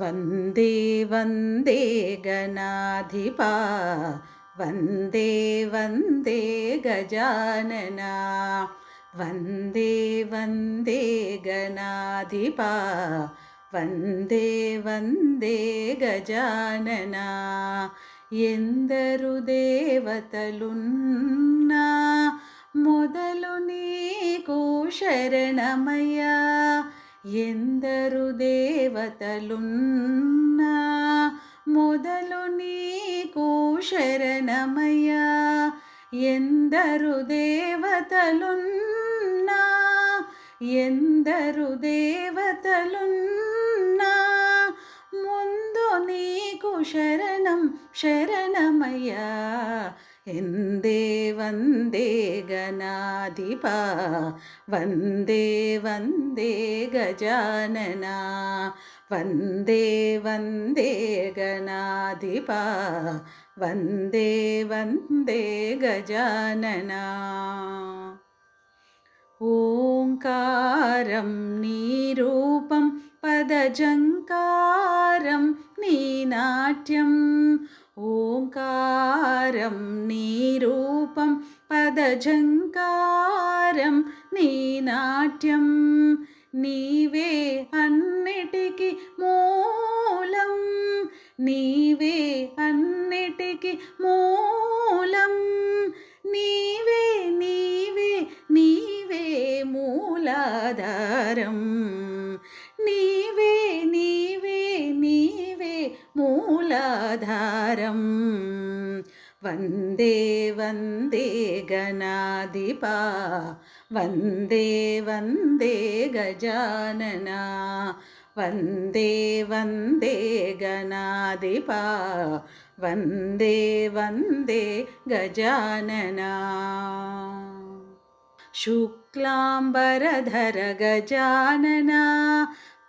वन्दे वन्दे गणाधिपा वन्दे वन्दे गजानना वन्दे वन्दे गणाधिपा वन्दे वन्दे गजानना ఎందరు దేవతలున్నా మొదలు నీకు శరణమయ్యా ఎందరు దేవతలున్నా మొదలు నీకు శరణమయ్యా ఎందరు దేవతలున్నా ఎందరు దేవతలున్నా ముందు నీకు శరణం శరణమయ్యా. എന്തേ വന്ദേ ഗണാധിപ വന്ദേ വന്ദേ ഗജാനന വന്ദേ വന്ദേ ഗണാധിപ വന്ദേ വന്ദേ ഗജാനന ഓംകാരം നീരൂപം പദജങ്കാരം നീനാട്യം ఓంకారం నీ రూపం పదజంకారం నీ నాట్యం. నీవే అన్నిటికీ మూలం वन्दे वन्दे गजानना। वन्दे वन्दे गणाधिपा। वन्दे वन्दे गजानना। शुक्लाम्बरधर गजानना।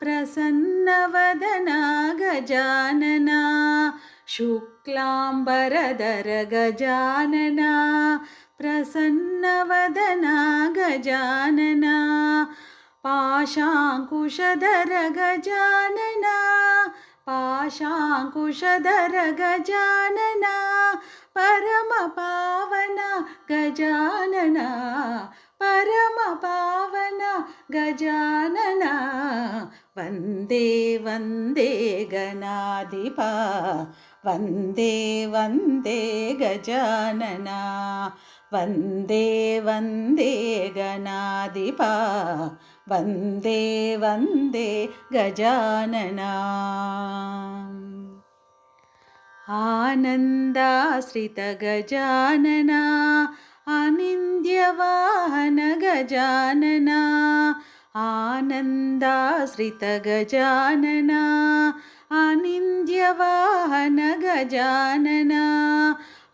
प्रसन्नवदना गजानना शुक्लाम्बरधर गजानना। प्रसन्नवदना गजानना पाशाङ्कुशधर गजानना पाशाङ्कुशधर गजानना परमपावन गजानना परमपावन गजानना वन्दे वन्दे गणाधिपा वन्दे वन्दे गजानना वन्दे वन्दे गणाधिपा वन्दे वन्दे गजानना। आनन्दाश्रितगजानना अनिन्द्यवाहन गजानना आनन्दाश्रितगजानना अनिन्द्यवाहन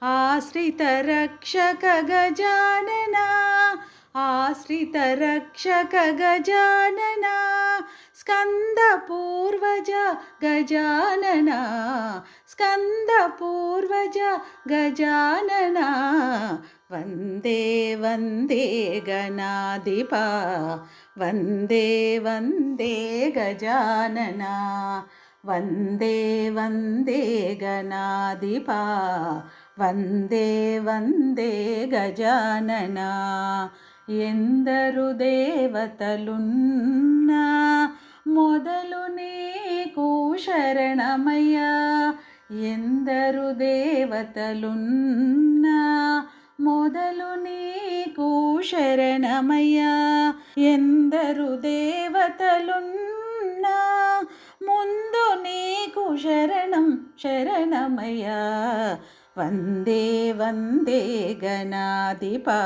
गजानना आश्रितरक्षक गजानना आश्रितरक्षक गजानना स्कन्दपूर्वज गजानना स्कन्दपूर्वज गजानना वन्दे वन्दे गणाधिपा वन्दे वन्दे गजानना वन्दे वन्दे गणाधिपा వందే వందే గజాననా. ఎందరు దేవతలున్నా మొదలు నీకు శరణమయ్యా. ఎందరు దేవతలున్నా మొదలు నీకు శరణమయ్యా. ఎందరు దేవతలున్నా ముందు నీకు శరణం శరణమయ్యా. वन्दे वन्दे गणाधिपा।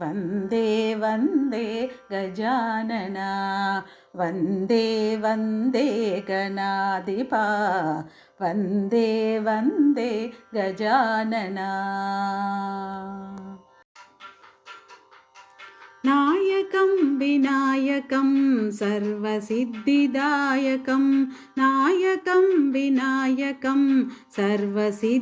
वन्दे वन्दे गजानना। वन्दे वन्दे गणाधिपा। वन्दे वन्दे गजानना। नायकं विनायकं सर्वसिद्धिदायकं नायकं विनायकं सर्वसिद्धिदायकं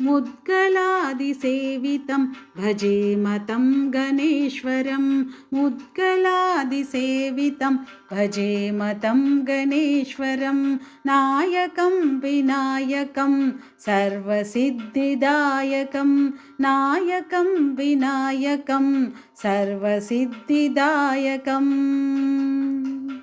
मुद्गलादिसेवितं भजे मतं गणेश्वरं। मुद्गलादिसेवितं भजे मतं गणेश्वरं। नायकं विनायकं सर्वसिद्धिदायकं। नायकं विनायकं सर्वसिद्धिदायकम्।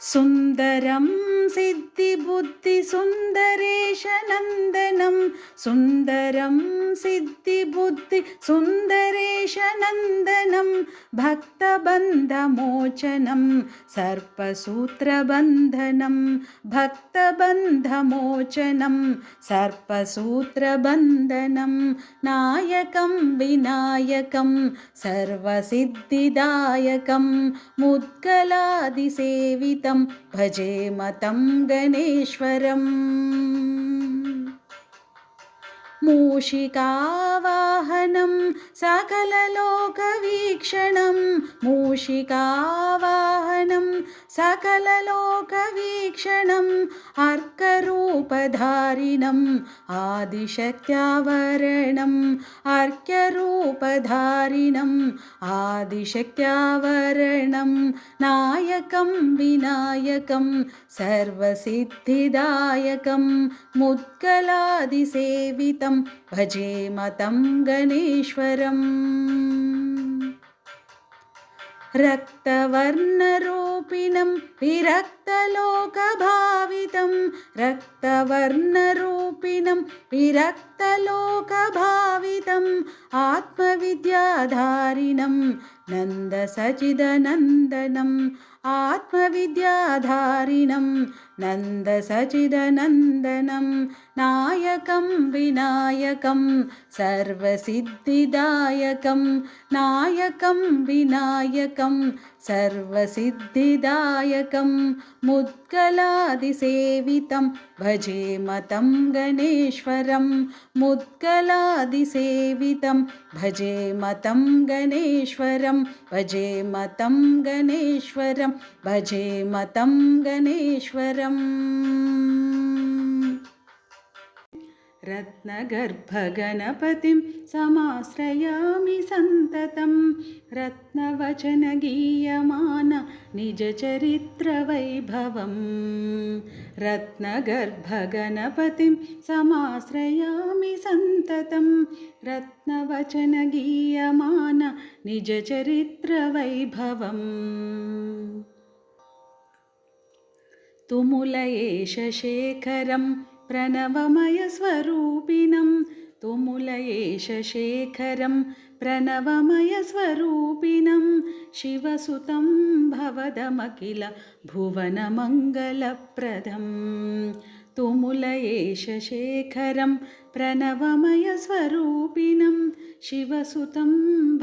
सुन्दरं सिद्धिबुद्धिसुन्दरेशनन्दनं सुन्दरं सिद्धिबुद्धिसुन्दरेशनन्दनं भक्तबन्धमोचनं सर्पसूत्रबन्धनं। भक्तबन्धमोचनं सर्पसूत्रबन्धनं। नायकं विनायकं सर्वसिद्धिदायकं। मुद्गलादिसेवितं भजे मतं गणेश्वरम्। मूषिकावाहनं सकललोकवीक्षणं मूषिकावाहनं सकललोकवीक्षणम् अर्करूपधारिणम् आदिशक्त्यावरणम् अर्क्यरूपधारिणम् आदिशक्त्यावरणं नायकं विनायकं सर्वसिद्धिदायकं मुद्गलादिसेवितं भजे मतं गणेश्वरम् रक्तवर्णरूपिणं विरक्तलोकभावितं रक्तवर्णरूपिणं विरक्तलोकभावितम् आत्मविद्याधारिणं नन्दसचिदनन्दनम् आत्मविद्याधारिणं नन्दसचिदनन्दनं नायकं विनायकं सर्वसिद्धिदायकं नायकं विनायकं सर्वसिद्धिदायकं मुद्गलादिसेवितं भजे मतं गणेश्वरं मुद्गलादिसेवितं भजे मतं गणेश्वरं भजे मतं गणेश्वरं भजे मतं गणेश्वरम्। रत्नगर्भगणपतिं समाश्रयामि सन्ततं। रत्नवचनगीयमान निजचरित्रवैभवम्। रत्नगर्भगणपतिं समाश्रयामि सन्ततं। रत्नवचनगीयमान निजचरित्रवैभवम्। तुमुल एष शेखरं प्रणवमयस्वरूपिणं तुमुल एष शेखरं प्रणवमयस्वरूपिणं शिवसुतं भवदमखिल भुवनमङ्गलप्रदं तुमुल एष शेखरं प्रणवमयस्वरूपिणं शिवसुतं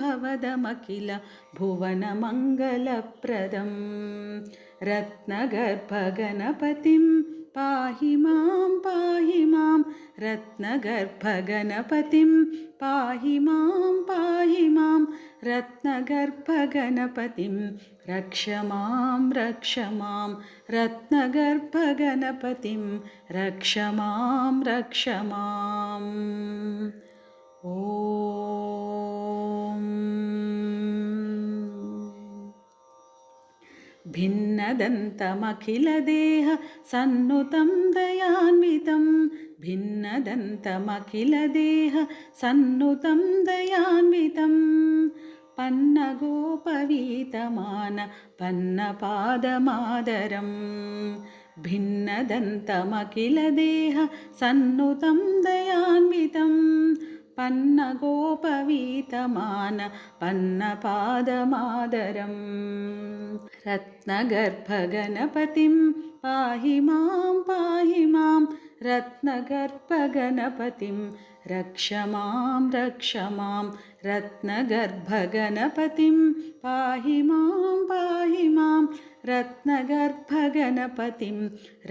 भवदमखिल भुवनमङ्गलप्रदं रत्नगर्भगणपतिं पाहि मां पाहि मां रत्नगर्भगणपतिं। पाहि मां पाहि मां रत्नगर्भगणपतिं। रक्ष मां रक्ष मां रत्नगर्भगणपतिं। रक्ष मां रक्ष माम् ॐ भिन्नदन्तमखिलदेह सन्नुतं दयान्वितं भिन्नदन्तमखिलदेह सन्नुतं दयान्वितं पन्नगोपवीतमान पन्नपादमादरं भिन्नदन्तमखिलदेह सन्नुतं दयान्वितम् पन्नगोपवीतमान पन्नपादमादरम् रत्नगर्भगणपतिं पाहि मां पाहि मां रत्नगर्भगणपतिं रक्ष मां रक्ष मां रत्नगर्भगणपतिं पाहि मां पाहि मां रत्नगर्भगणपतिं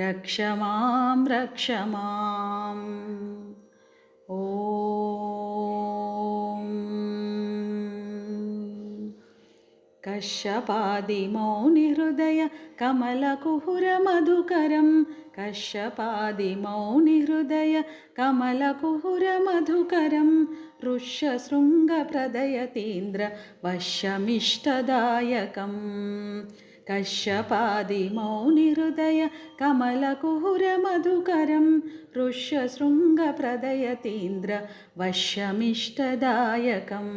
रक्ष मां रक्ष माम् ॐ कश्यपादिमौनिहृदय कमलकुहुरमधुकरं कश्यपादिमौनिहृदय कमलकुहुरमधुकरं ऋष्यशृङ्गप्रदयतीन्द्र वश्यमिष्टदायकम् कश्यपादिमौनिहृदय कमलकुहुरमधुकरं ऋष्यशृङ्गप्रदयतीन्द्र वश्यमिष्टदायकम्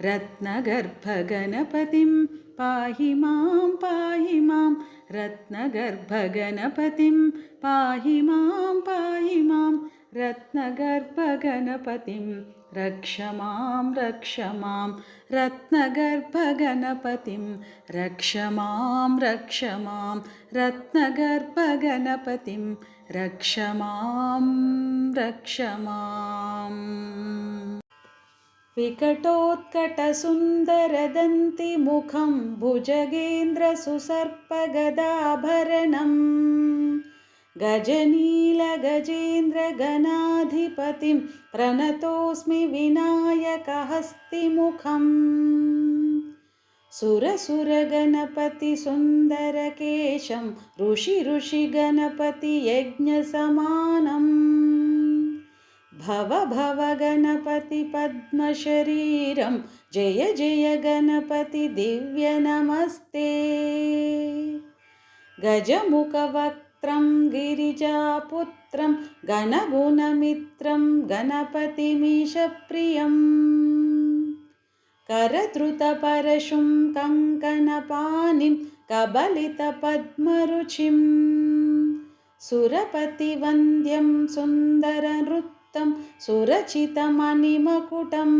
रत्नगर्भगणपतिं पाहि मां पाहि मां। रत्नगर्भगणपतिं पाहि मां पाहि मां। रत्नगर्भगणपतिं रक्ष मां रक्ष मां। रत्नगर्भगणपतिं रक्ष मां रक्ष मां। रत्नगर्भगणपतिं रक्ष मां रक्ष माम् विकटोत्कटसुन्दरदन्तिमुखं भुजगेन्द्रसुसर्पगदाभरणम् गजनीलगजेन्द्रगणाधिपतिं प्रणतोऽस्मि विनायकहस्तिमुखम् सुरसुरगणपतिसुन्दरकेशं ऋषि ऋषिगणपतियज्ञसमानम् भव भव गणपति पद्मशरीरं। जय जय गणपति दिव्यनमस्ते गजमुखवक्त्रं गिरिजापुत्रं गणगुणमित्रं गणपतिमीशप्रियम्। करधृतपरशुं कङ्कणपाणिं कबलितपद्मरुचिं सुरपतिवन्द्यं सुन्दरनृत्यं सुरचितमणिमकुटं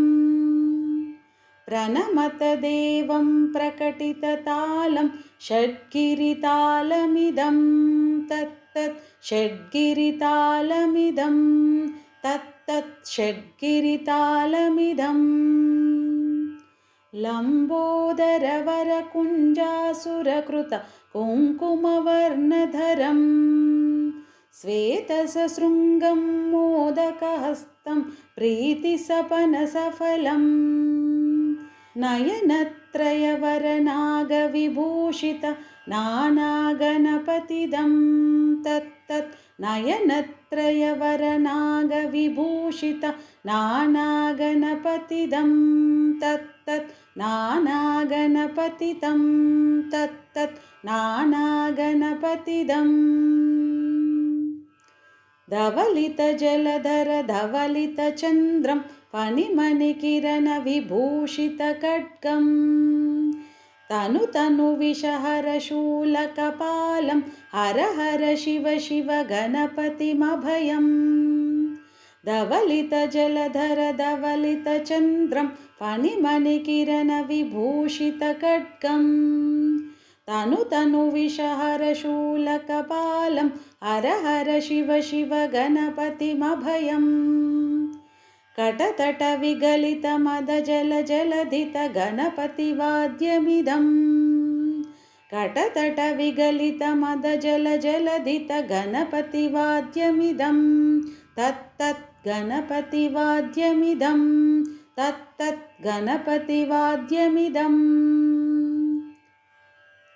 प्रणमतदेवं प्रकटिततालं षड्गिरितालमिदं तत्तत् षड्गिरितालमिदं तत्तत् षड्गिरितालमिदम् लम्बोदरवरकुञ्जासुरकृत कुङ्कुमवर्णधरम् श्वेतसशृङ्गं मोदकहस्तं प्रीतिसपनसफलं नयनत्रयवरनागविभूषित नानागणपतिदं तत्तत् नयनत्रयवरनागविभूषित नानागणपतिदं तत्तत् नानागणपतितं तत्तत् नानागणपतिदम् धवलितजलधर धवलितचन्द्रं फणिमणिकिरणविभूषितखड्गम् तनु तनु विषहरशूलकपालं हर हर शिव शिव गणपतिमभयम्। धवलितजलधर धवलितचन्द्रं फणिमणिकिरणविभूषितखड्गम् तनु तनु विषहरशूलकपालं हर हर शिव शिव गणपतिमभयम् कटतटविगलितमदजलजलधितगणपतिवाद्यमिदम् कटतटविगलितमदजलजलधितगणपतिवाद्यमिदं तत्तत् गणपतिवाद्यमिदं तत्तत् गणपतिवाद्यमिदम्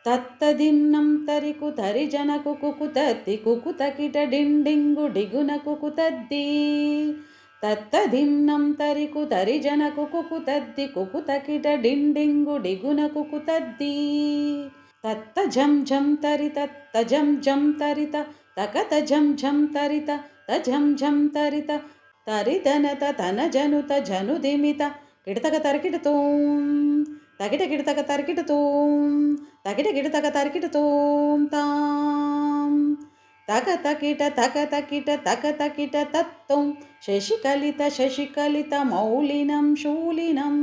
తత్తదిన్నం తరికు తరిజన కుకు తత్తి కుకు తకిట డిండింగు డిగున కుకు తద్ది తత్తదిన్నం తరికు తరిజన కుకు తద్ది కుకు తకిట డిండింగు డిగున కుకు తద్ది తత్త జం జం తరి తత్త జం జం తరిత తకత జం జం తరిత తజం జం తరిత తరితనత తన జనుత జనుదిమిత కిడతక తరికిట తూ తకిట కిడతక తరికిట తూ తగిట తరికిట తోం తాం. తగ తకిట తగ తకిట తగ తకిట తత్వం శశికలిత శశికలిత మౌలినం శూలినం.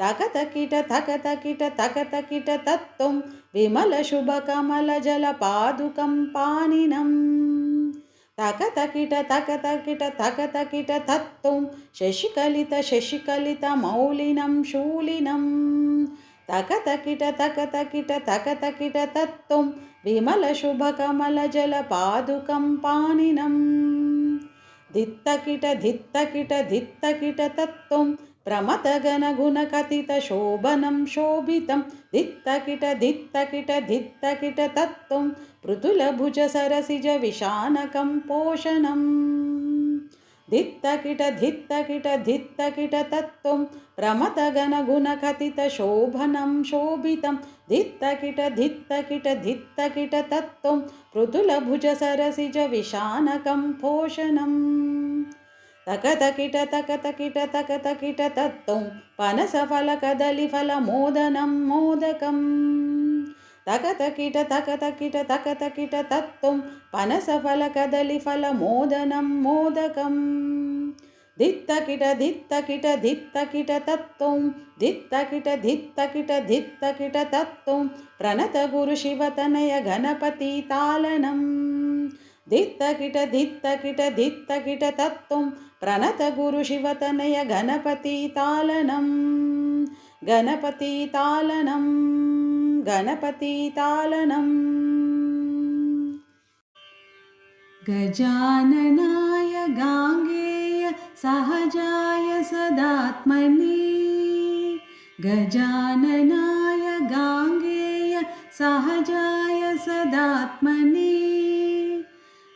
తగ తకిట తగ తకిట తగ తకిట తత్వం విమల శుభ కమల జల పాదుకం పానినం. తక తకిట తక తకిట తక తకిట తత్వం శశికలిత శశికలిత మౌలినం శూలినం. तकत किट तकत किट तकत किट तत्तुं विमलशुभकमलजलपादुकं पाणिनम् धित्तकिट धित्तकिटधित्तकिट तत्तुं प्रमथगणगुणकथितशोभनं शोभितं। धित्तकिट धित्तकिटधित्तकिट तत्तुं पृतुलभुजसरसिजविशानकं पोषणम्। धित्तकिटधित्तकिटधित्तकिटतत्त्वं प्रमथगणगुणकथितशोभनं शोभितं धित्तकिटधित्तकिटधित्तकिटतत्त्वं पृथुलभुजसरसिजविशानकं पोषणम्। तकतकिट तकतकिट तकतकिट तत्त्वं पनसफलकदलिफलमोदनं मोदकम् तकतकिट तकतकिट तकतकिट तत्त्वं पनसफलकदलिफलमोदनं मोदकम्। धित्तकिट धित्तकिट धित्तकिट तत्त्वं धित्तकिट धित्तकिट तत्त्वं प्रणतगुरुशिवतनय गणपतितालनम् धित्तकिट धित्तकिट धित्तकिट तत्त्वं प्रणतगुरुशिवतनय गणपतितालनं गणपतितालनं गणपतितालनम्। गजाननाय गाङ्गेय सहजाय सदात्मने। गजाननाय गाङ्गेय सहजाय सदात्मने।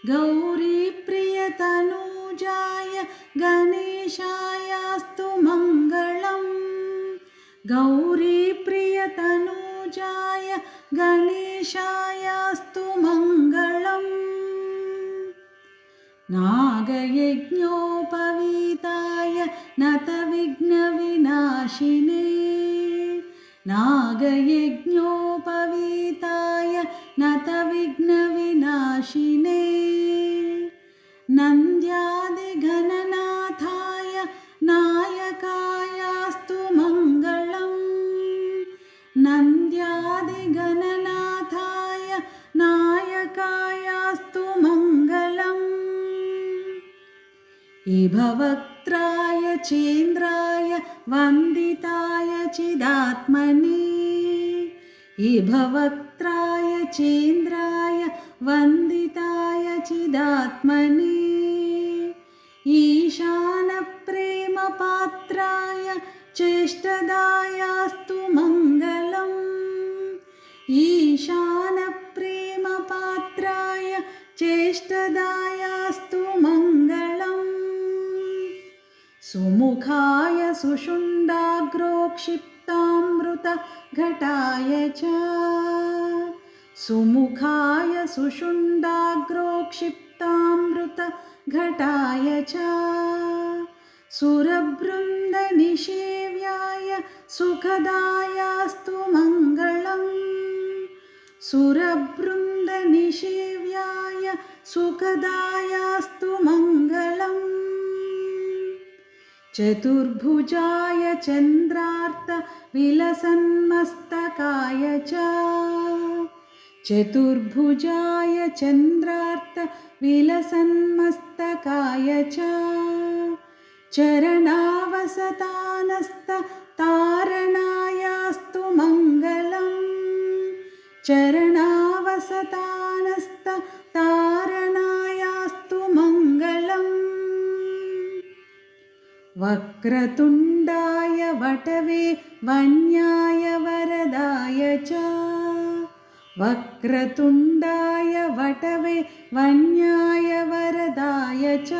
गौरीप्रियतनूजाय गणेशायास्तु मङ्गलम् गौरीप्रियतनूजाय गणेशायास्तु मङ्गलम्। नागयज्ञोपवीताय नतविघ्नविनाशिने। नागयज्ञोपवीताय नतविघ्नविनाशिने। नन्द्यादिघननाथाय इभवक्त्राय चेन्द्राय वन्दिताय चिदात्मने। इभवक्त्राय चेन्द्राय वन्दिताय चिदात्मने। ईशानप्रेमपात्राय चेष्टदायास्तु मङ्गलम्। ईशानप्रेमपात्राय चेष्टदायास्तु मङ्गलम् सुमुखाय सुषुण्डाग्रोक्षिप्तामृतघटाय च। सुमुखाय सुषुण्डाग्रोक्षिप्तामृतघटाय च। सुरबृन्दनिषेव्याय सुखदायास्तु मङ्गलम्। सुरबृन्दनिषेव्याय सुखदायास्तु मङ्गलम् चतुर्भुजाय चन्द्रार्तविलसन्मस्तकाय च चतुर्भुजाय चन्द्रार्तविलसन्मस्तकाय च चरणावसतानस्ततारणायास्तु मङ्गलम् चरणावसतानस्ततारणायास्तु वक्रतुण्डाय वटवे वन्याय वरदाय च। वक्रतुण्डाय वटवे वन्याय वरदाय च।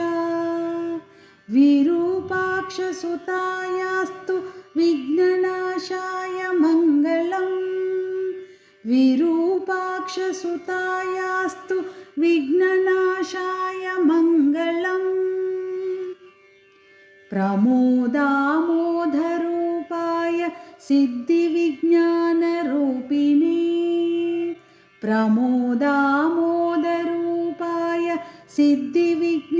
विरूपाक्षसुतायास्तु विघ्ननाशाय मङ्गलम्। विरूपाक्षसुतायास्तु विघ्ननाशाय मङ्गलम् प्रमोदामोदरूपाय सिद्धिविज्ञानरूपिणे प्रमोदामोदरूपाय सिद्धिविज्ञानरूपिणे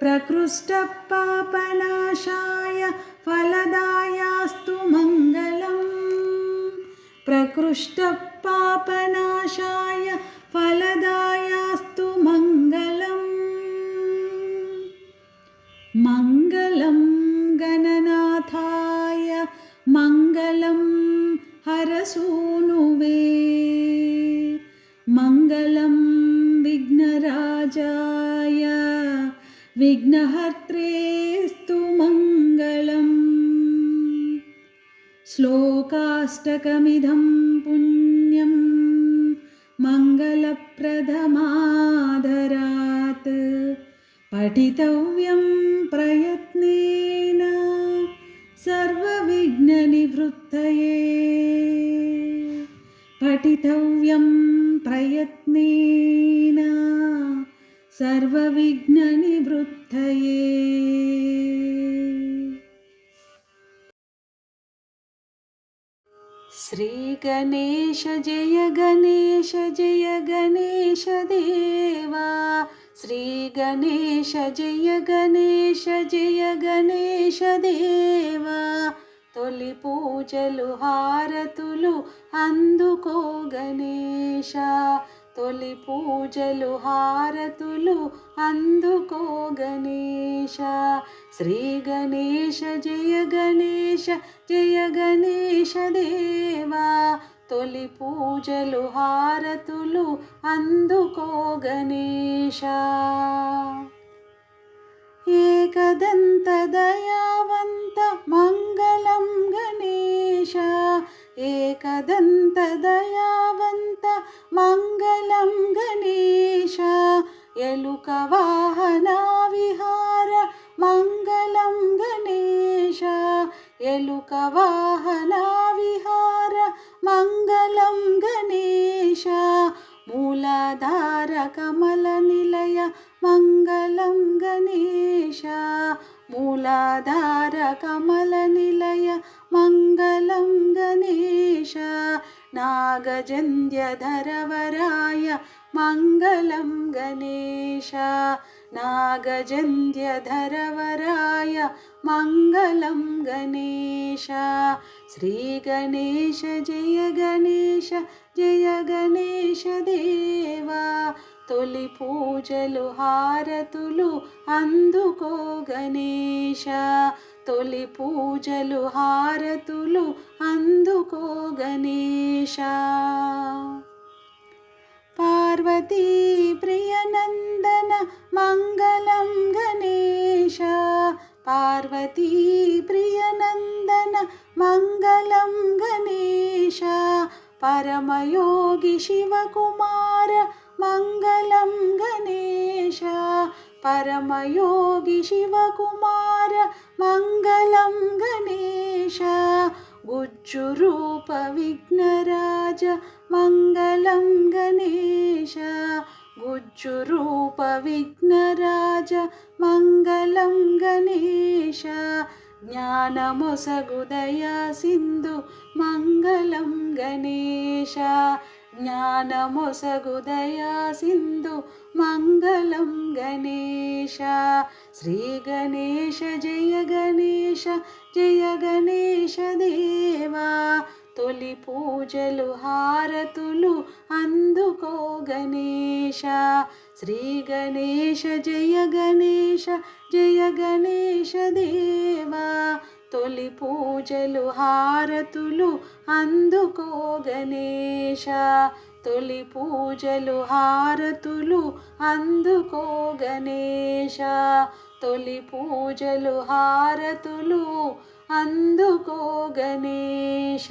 प्रकृष्टपापनाशाय फलदायास्तु मङ्गलम् प्रकृष्टपापनाशाय फलदायास्तु मङ्गलम् मङ्गलं हरसूनुवे मङ्गलं विघ्नराजाय विघ्नहर्त्रेस्तु मङ्गलम् श्लोकाष्टकमिदं पुण्यं मङ्गलप्रदमादरात् पठितव्यं प्रयत्नेन सर्वविघ्ननिवृत्तये पठितव्यं प्रयत्नेन सर्वविघ्ननिवृत्तये। श्रीगणेश जय गणेश जय गणेश देवा। श्रीगणेश जय गणेश जय गणेश देवा తొలి పూజలు హారతులు అందుకో గణేశ తొలి పూజలు హారతులు అందుకో గణేశ శ్రీ గణేశ జయ గణేశ జయ గణేశ దేవా. తొలి పూజలు హారతులు అందుకో గణేశ एकदन्तदयावन्त मङ्गलं गणेशः। एकदन्तदयावन्त मङ्गलं गणेशः। एलुकवाहना मङ्गलं गणेश। एलुकवाहनाविहार मङ्गलं गणेश। मूलाधारकमलनिलय मङ्गलं गणेश मूलाधारकमलनिलय मङ्गलं गणेश नागजन्द्यधरवराय मङ्गलं गणेश మంగళం గణేశ మూలాధార కమల నిలయ మంగళం గణేశ నాగజంధ్యధరవరాయ మంగళం గణేశ नागजन्ध्यधरवराय मङ्गलं गणेश श्रीगणेश जय गणेश जय गणेश देवा తొలి పూజలు హారతులు అందుకో గణేశ తొలి పూజలు హారతులు అందుకో గణేశ पार्वती प्रियनन्दन मङ्गलं गणेश। पार्वती प्रियनन्दन मङ्गलं गणेश। परमयोगि शिवकुमार मङ्गलं गणेश। परमयोगि शिवकुमार मङ्गलं गणेश। गुज्जुरूपविघ्नराज मङ्गलं गणेश। गुज्जुरूपविघ्नराज मङ्गलं गणेश। ज्ञानमुसगुदया सिन्धु मङ्गलं गणेश। జ్ఞానమొసగుదయా సింధు మంగళం గణేశ. శ్రీ గణేశ జయ గణేశ జయ గణేశ దేవా. తొలి పూజలు హారతులు అందుకో గణేశ. శ్రీ గణేశ జయ గణేశ జయ గణేశ దేవా. తొలి పూజలు హారతులు అందుకో గణేశ తొలి పూజలు హారతులు అందుకో గణేశ తొలి పూజలు హారతులు అందుకో గణేశ